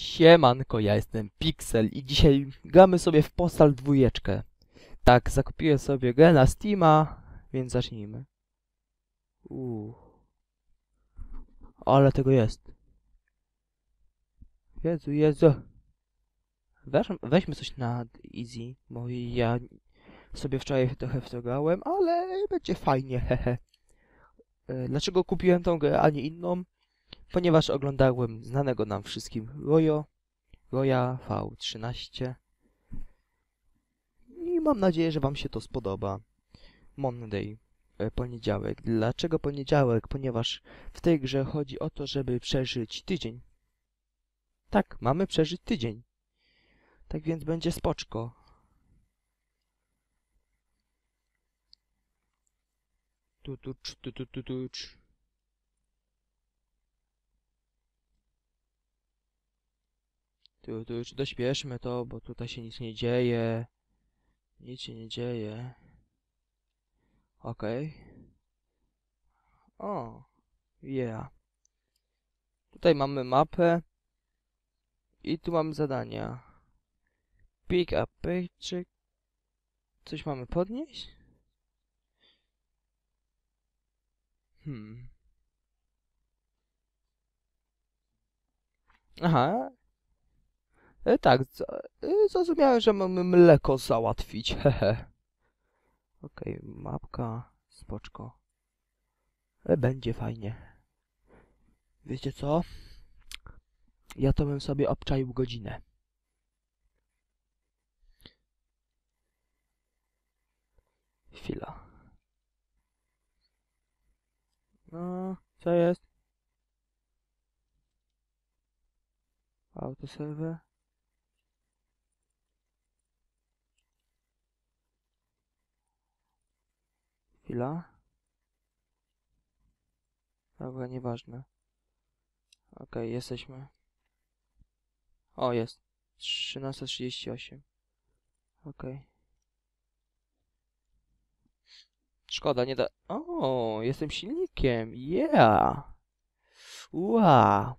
Siemanko, ja jestem Pixel i dzisiaj gramy sobie w Postal dwójeczkę. Tak, zakupiłem sobie grę na Steama, więc zacznijmy. Uuu. Ale tego jest. Jezu, Jezu. Weź, weźmy coś na easy, bo ja sobie wczoraj trochę w to grałem, ale będzie fajnie, hehe. E, Dlaczego kupiłem tą grę, a nie inną? Ponieważ oglądałem znanego nam wszystkim Royo, Roya V13 i mam nadzieję, że wam się to spodoba. Monday, e, poniedziałek. Dlaczego poniedziałek? Ponieważ w tej grze chodzi o to, żeby przeżyć tydzień. Tak, mamy przeżyć tydzień. Tak więc będzie spoczko. Tu, tu, cz, tu, tu, tu, tu, Tu, tu, już dośpieszmy to, bo tutaj się nic nie dzieje. Nic się nie dzieje. Okej. O, yeah. Tutaj mamy mapę. I tu mamy zadania. Pick up paycheck. Coś mamy podnieść? Hmm. Aha, tak, za, e, zrozumiałem, że mamy mleko załatwić, hehe. Okej, mapka, spoczko. E, będzie fajnie. Wiecie co? Ja to bym sobie obczaił godzinę. Chwila. No, co jest? Autoserwer. Chwila. Dobra, nieważne. Okej, jesteśmy. O, jest. 13.38. Okej. Szkoda, nie da... O, jestem silnikiem. Yeah! Ua!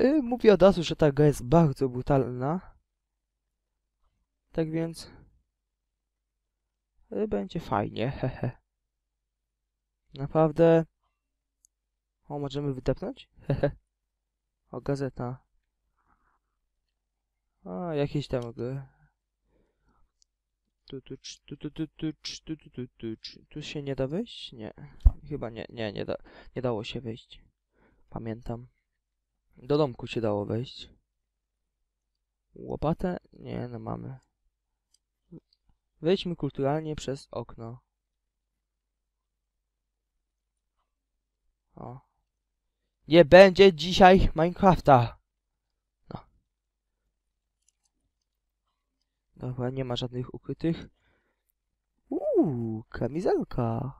Y, Mówię od razu, że ta gra jest bardzo brutalna. Tak więc... Będzie fajnie, hehe. Naprawdę... O, możemy wydepnąć? Hehe. O, gazeta. A, jakieś tam. Tu, tu, tu, tu, tu, tu, tu, tu, tu, tu, się nie da wejść? Nie. Chyba nie, nie, nie, da, nie dało się wejść. Pamiętam. Do domku się dało wejść. Łopatę? Nie, no mamy. Wejdźmy kulturalnie przez okno. O. Nie będzie dzisiaj Minecrafta. No. Dobra, nie ma żadnych ukrytych. Uuu, kamizelka.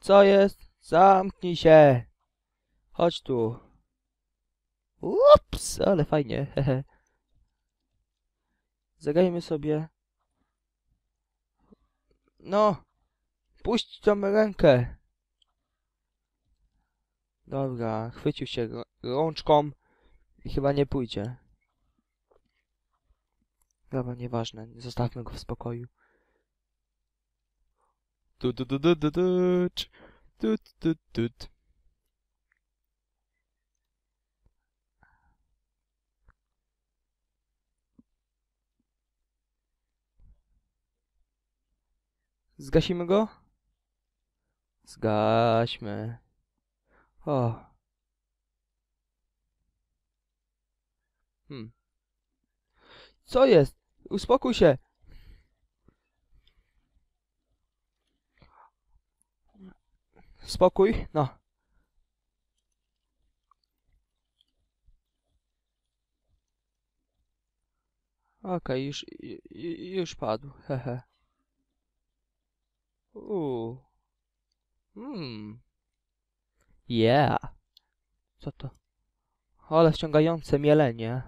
Co jest? Zamknij się. Chodź tu. Ups, ale fajnie. Zagrajmy sobie. No, puść tą rękę. Dobra, chwycił się rą- rączką i chyba nie pójdzie. Dobra, nieważne, zostawmy go w spokoju. Tu, tu, tu, tu, tu, tu, cz. tu, tu, tu, tu. Zgasimy go? Zgaśmy. O. Hmm. Co jest? Uspokój się. Spokój, no. Okej, już, ju- ju- już padł, hehe. Uuu. Hmm. Yeah. Co to? Ale ściągające mielenie.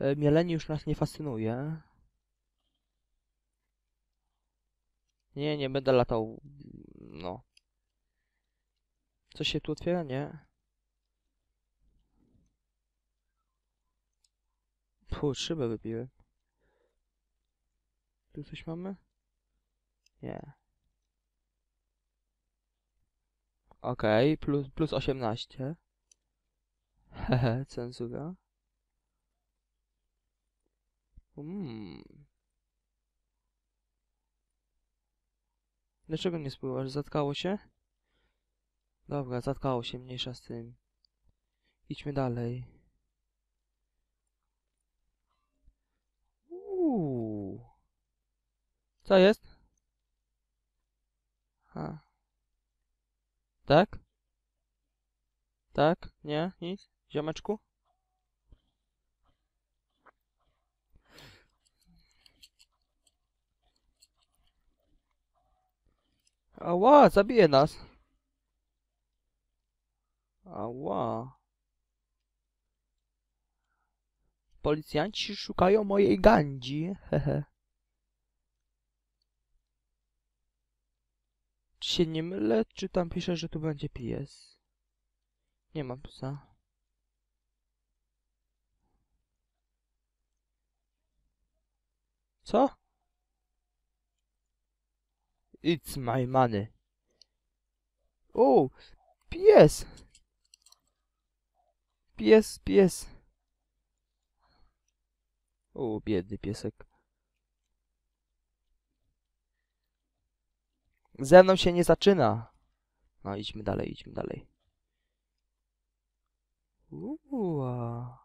E, Mielenie już nas nie fascynuje. Nie, nie będę latał. No. Coś się tu otwiera? Nie. Fu, szybę wypiłem. Tu coś mamy? Nie. Okej, plus, plus 18. Hehe, cenzura. Mm. Dlaczego nie spływasz? Zatkało się? Dobra, zatkało się, mniejsza z tym. Idźmy dalej. Uuu. Co jest? A. Tak? Tak? Nie? Nic? Ziomeczku? Ała, zabije nas. Ała. Policjanci szukają mojej gandzi. Hehe. Się nie mylę, czy tam pisze, że tu będzie pies? Nie ma psa. Co? It's my money. O, pies! Pies, pies. O, biedny piesek. Ze mną się nie zaczyna. No, idźmy dalej, idźmy dalej. Uła.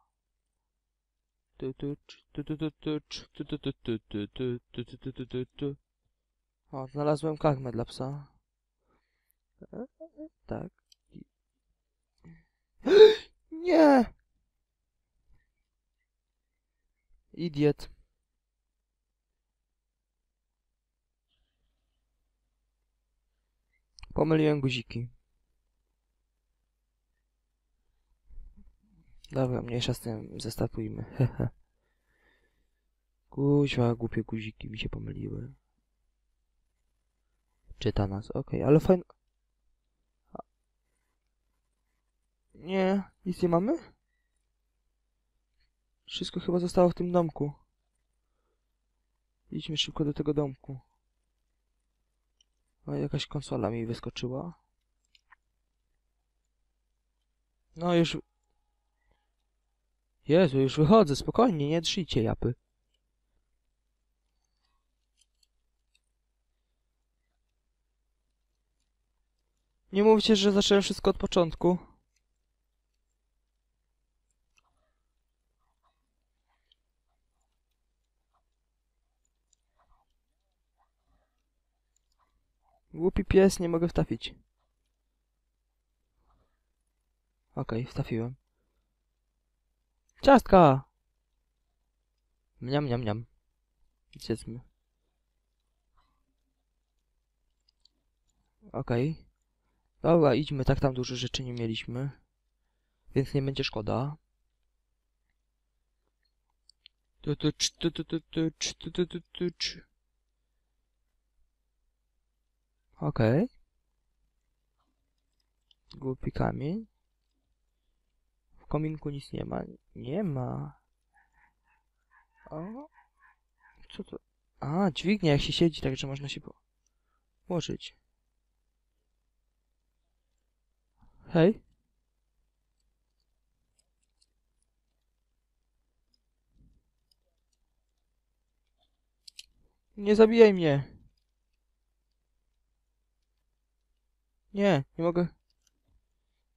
O, znalazłem karmę dla psa. Tak. Nie! Idiot. Pomyliłem guziki. Dobra, mniejsza z tym, zestatujmy. Kuźwa, głupie guziki mi się pomyliły. Czyta nas, okej, ale fajne... A- Nie, nic nie mamy? Wszystko chyba zostało w tym domku. Idźmy szybko do tego domku. O, jakaś konsola mi wyskoczyła. No już... Jezu, już wychodzę, spokojnie, nie drżyjcie japy. Nie mówcie, że zacząłem wszystko od początku. Głupi pies, nie mogę wtafić. Okej, wtafiłem. Ciastka! Mniam, mniam, mniam. Zjedzmy. Okej. Dobra, idźmy, tak tam dużo rzeczy nie mieliśmy. Więc nie będzie szkoda. Tu, tu, cz, tu, tu, tu, tu, cz, tu, tu, tu, tu, Okej. Głupi kamień. W kominku nic nie ma. Nie ma. O. Co to? A, dźwignia jak się siedzi, także można się po- położyć. Hej. Nie zabijaj mnie. Nie, nie mogę.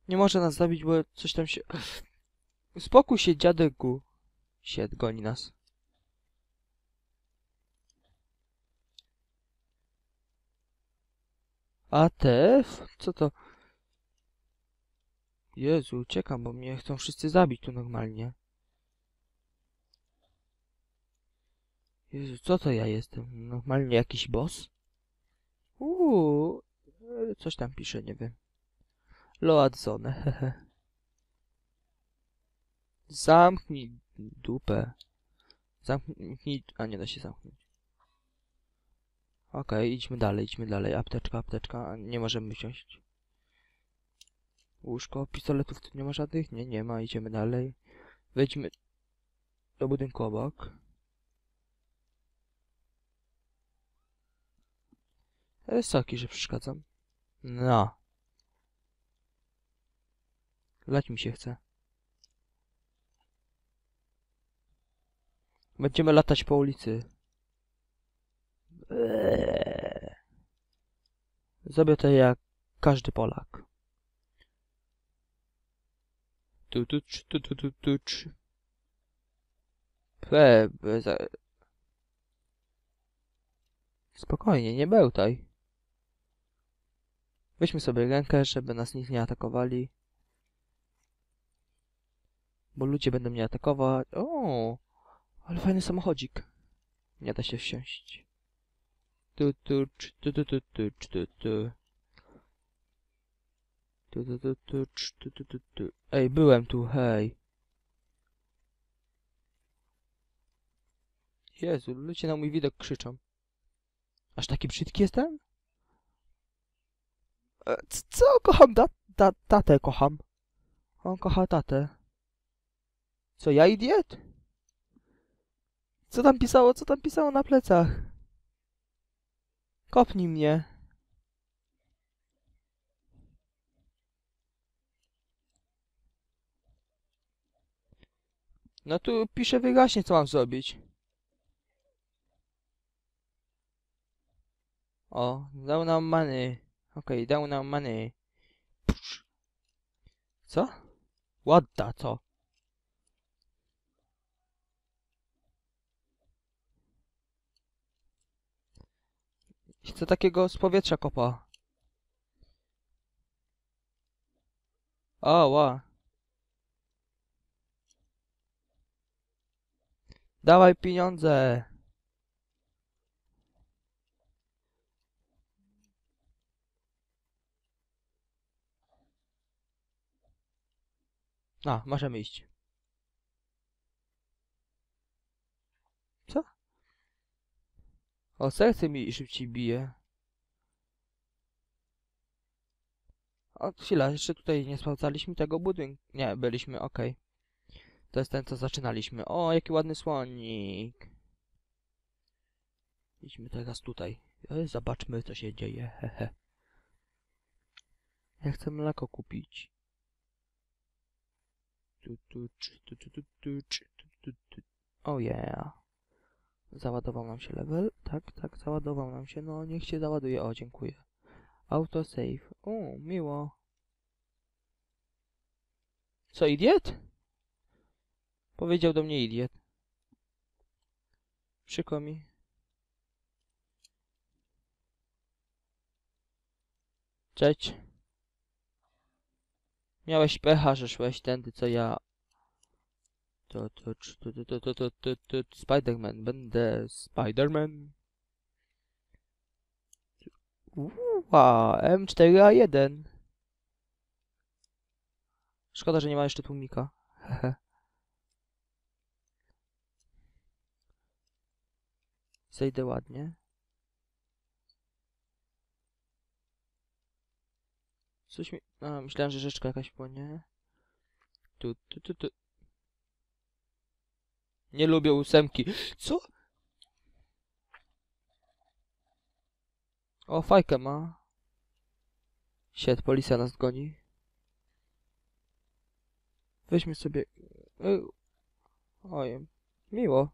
Nie może nas zabić, bo coś tam się... Spokój się, dziadeku. Sied, goni nas. ATF? Co to? Jezu, uciekam, bo mnie chcą wszyscy zabić tu normalnie. Jezu, co to ja jestem? Normalnie jakiś boss? Uuu, coś tam pisze, nie wiem. Load zone, hehe. Zamknij dupę. Zamknij... A nie da się zamknąć. Okej, idźmy dalej, idźmy dalej. Apteczka, apteczka. Nie możemy wsiąść. Łóżko, pistoletów tu nie ma żadnych? Nie, nie ma. Idziemy dalej. Wejdźmy... do budynku obok. Soki, że przeszkadzam. No. Lać mi się chce. Będziemy latać po ulicy. Eee. Zrobię to jak każdy Polak. Tu, tu, tu, tu, tu, tu, za... Spokojnie, nie bełtaj. Weźmy sobie rękę, żeby nas nikt nie atakowali. Bo ludzie będą mnie atakować. O, ale fajny samochodzik. Nie da się wsiąść. Tu, tu, tu, tu, tu, tu, tu, tu. Tu, tu, tu, tu, tu, tu, tu, tu. Ej, byłem tu, hej. Jezu, ludzie na mój widok krzyczą. Aż taki brzydki jestem? Co? Kocham da, da, tatę, kocham. On kocha tatę. Co, ja idiot? Co tam pisało, co tam pisało na plecach? Kopnij mnie. No tu pisze wyraźnie, co mam zrobić. O, dał nam money. Okej, dał nam money. Co? Ładda, co? Chcę takiego z powietrza kopa. O, ła. Dawaj pieniądze. A, możemy iść. Co? O, serce mi szybciej bije. O, chwila, jeszcze tutaj nie sprawdzaliśmy tego budynku. Nie, byliśmy, okej. To jest ten, co zaczynaliśmy. O, jaki ładny słonik. Idźmy teraz tutaj. Zobaczmy, co się dzieje. Hehe. Ja chcę mleko kupić. Tu, tu, cz, tu, tu, tu, tu, cz, tu, tu, tu. Oh yeah. Załadował nam się level. Tak, tak, załadował nam się. No, niech się załaduje. O, dziękuję. Autosave. O, miło. Co, idiot? Powiedział do mnie idiot. Przykro mi. Cześć. Miałeś pecha, że szłeś tędy, co ja. To, to, to, to, to, to, to, to, to, to Spiderman. Będę Spiderman. Uła, M4A1. Szkoda, że nie ma jeszcze tłumika. Zejdę ładnie. Coś mi... A, myślałem, że rzeczka jakaś płonie. Tu, tu, tu, tu. Nie lubię ósemki. Co? O, fajkę ma. Sied, policja nas goni. Weźmy sobie... Y, Oj, miło.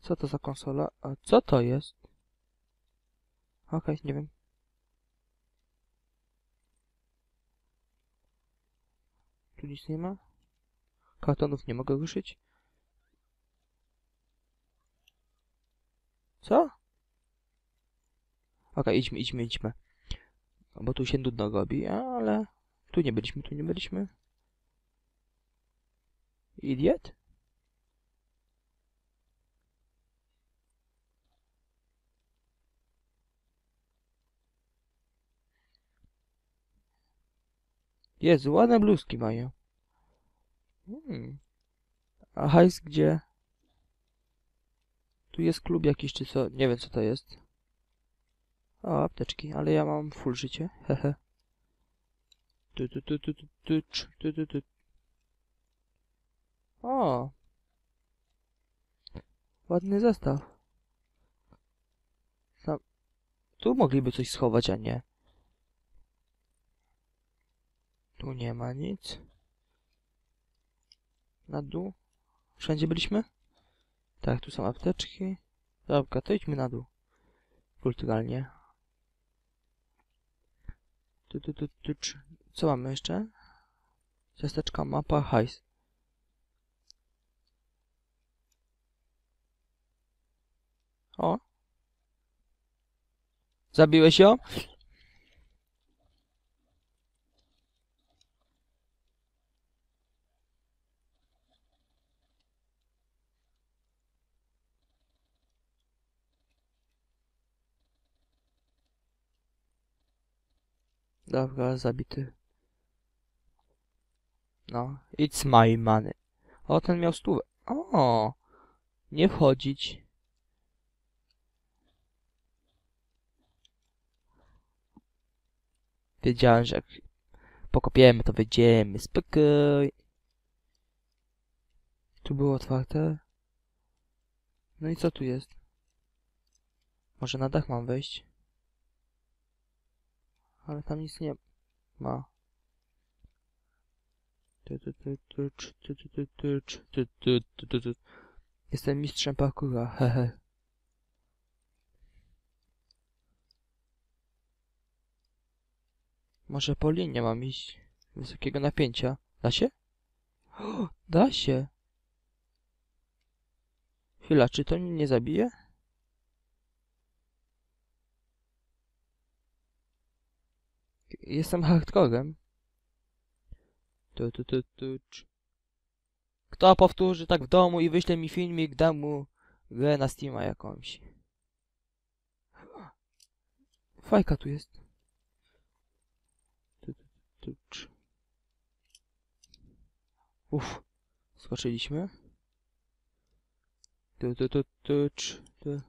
Co to za konsola? A co to jest? Okej, nie wiem. Tu nic nie ma. Kartonów nie mogę ruszyć. Co? Okej, idźmy, idźmy, idźmy. Bo tu się nudno robi, ale... Tu nie byliśmy, tu nie byliśmy. Idiot? Jezu, ładne bluzki mają. Hmm. A hajs gdzie? Tu jest klub jakiś czy co? Nie wiem co to jest. O, apteczki, ale ja mam full życie. Hehe. Tu, tu, tu, tu, tu, tu, tu, tu, tu. O, Ładny zestaw. Tu mogliby coś schować, a nie. Tu nie ma nic. Na dół. Wszędzie byliśmy? Tak, tu są apteczki. Dobra, to idźmy na dół. Kulturalnie. Tu, tu, tu, tu, Co mamy jeszcze? Ciasteczka, mapa, hajs. O. Zabiłeś ją? Dobra, zabity. No, it's my money. O, ten miał stówę. O, nie wchodzić. Wiedziałem, że jak pokopiemy, to wyjdziemy. Spokoj. Tu było otwarte. No i co tu jest? Może na dach mam wejść? Ale tam nic nie ma. Jestem mistrzem parkoura, hehe. Może po linie mam iść wysokiego napięcia. Da się? Da się. Chwila, czy to mnie nie zabije? Jestem hardcorem. Tu, tu, tu, tu. Kto powtórzy tak w domu i wyśle mi filmik, dam mu grę na Steama jakąś. Fajka tu jest. Tu, tu, tu. Uff, skoczyliśmy. Tu, tu, tu, tu, tu.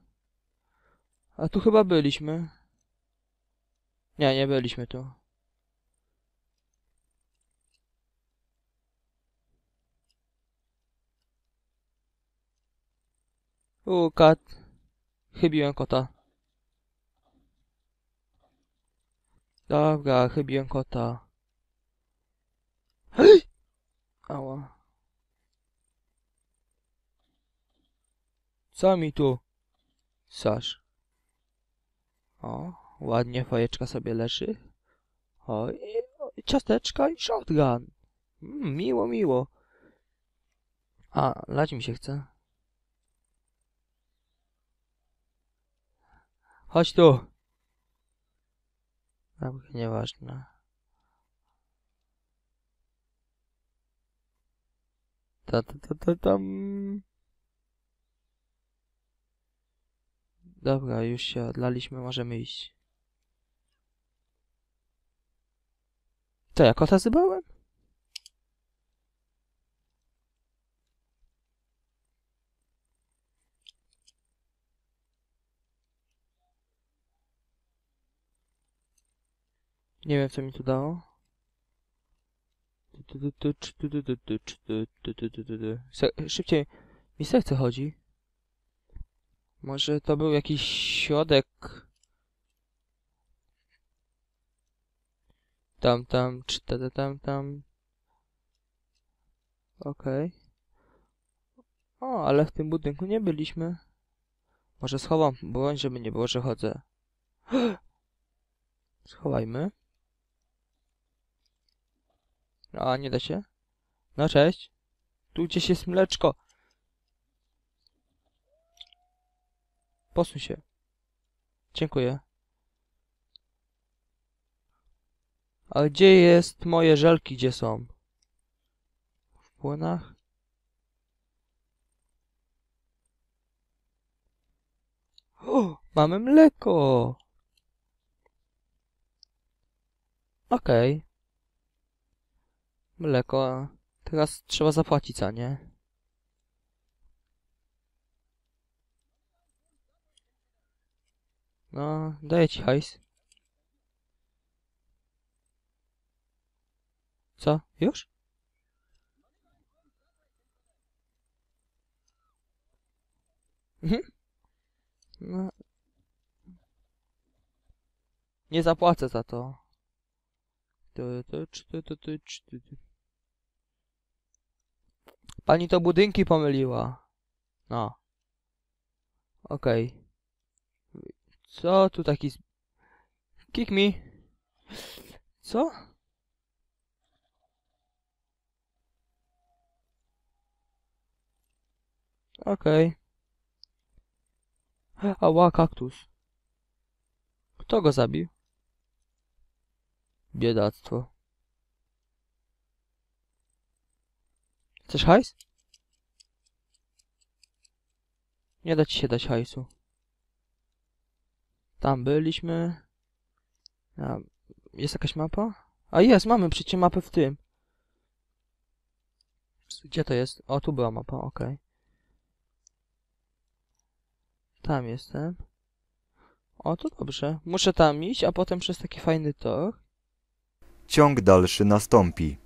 A tu chyba byliśmy. Nie, nie byliśmy tu. U, kat. Chybiłem kota. Dobra, chybiłem kota. Hej! Ała. Co mi tu? Sasz. O, ładnie fajeczka sobie leży. O, i, i ciasteczka i shotgun. Mm, miło, miło. A, lać mi się chce. Chodź tu. Nieważne. Ta, ta, ta, ta, tam. Dobra, już się odlaliśmy, możemy iść. Co, ja kota zebrałem? Nie wiem, co mi tu dało. Szybciej, mi serce chodzi. Może to był jakiś środek. Tam, tam, cz, ta, ta, tam, tam. Okej. O, ale w tym budynku nie byliśmy. Może schowam broń, żeby nie było, że chodzę. Schowajmy. A, nie da się? No, cześć. Tu gdzieś jest mleczko. Posuń się. Dziękuję. A gdzie jest moje żelki? Gdzie są? W płynach? O, mamy mleko! Okej. Mleko. Teraz trzeba zapłacić za nie. No, daję ci hajs. Co? Już? No. Nie zapłacę za to. Tu, tu, cz, tu, tu, tu, cz, tu, tu. Pani to budynki pomyliła. No. Okej. Co tu taki... Kick me. Co? Okej. Ała, kaktus. Kto go zabił? Biedactwo. Chcesz hajs? Nie da ci się dać hajsu. Tam byliśmy. A, jest jakaś mapa? A jest, mamy przecież mapę w tym. Gdzie to jest? O, tu była mapa, okej. Tam jestem. O, to dobrze. Muszę tam iść, a potem przez taki fajny tor. Ciąg dalszy nastąpi.